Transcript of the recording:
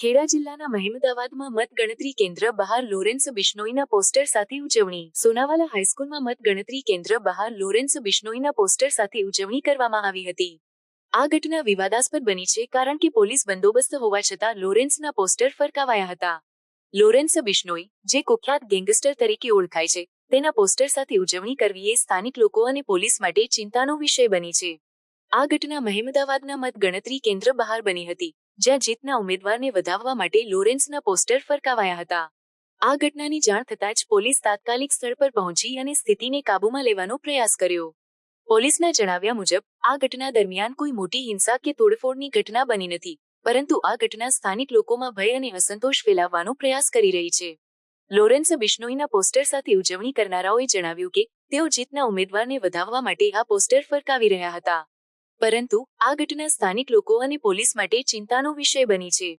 ખેડા જિલ્લાના મહેમદાવાદમાં મતગણતરી કેન્દ્ર બહાર લોરેન્સ બિશ્નોઈના પોસ્ટર સાથે ઉજવણી. સોનાવાલા હાઈસ્કૂલમાં મતગણતરી કેન્દ્ર બહાર લોરેન્સ બિશ્નોઈના પોસ્ટર સાથે ઉજવણી કરવામાં આવી હતી. આ ઘટના વિવાદાસ્પદ બની છે કારણ કે પોલીસ બંદોબસ્ત હોવા છતાં લોરેન્સના પોસ્ટર ફરકાવાયા હતા. લોરેન્સ બિશ્નોઈ, જે કુખ્યાત ગેંગસ્ટર તરીકે ઓળખાય છે, તેના પોસ્ટર સાથે ઉજવણી કરવી એ સ્થાનિક લોકો અને પોલીસ માટે ચિંતાનો વિષય બની છે. આ ઘટના મહેમદાવાદના મતગણતરી કેન્દ્ર બહાર બની હતી. જ્યાં જીતના ઉમેદવારને વધાવવા માટે લોરેન્સના પોસ્ટર ફરકાવાયા હતા. આ ઘટનાની જાણ થતાં જ પોલીસ તાત્કાલિક સ્થળ પર પહોંચી અને સ્થિતિને કાબૂમાં લેવાનો પ્રયાસ કર્યો. પોલીસના જણાવ્યા મુજબ, આ ઘટના દરમિયાન કોઈ મોટી હિંસા કે તોડફોડની ઘટના બની નથી, પરંતુ આ ઘટના સ્થાનિક લોકોમાં ભય અને અસંતોષ ફેલાવવાનો પ્રયાસ કરી રહી છે. લોરેન્સ બિશ્નોઈના પોસ્ટર સાથે ઉજવણી કરનારાઓએ જણાવ્યું કે, તેઓ જીતના ઉમેદવારને વધાવવા માટે આ પોસ્ટર ફરકાવી રહ્યા હતા. પરંતુ આ ઘટના સ્થાનિક લોકો અને પોલીસ માટે ચિંતાનો વિષય બની છે.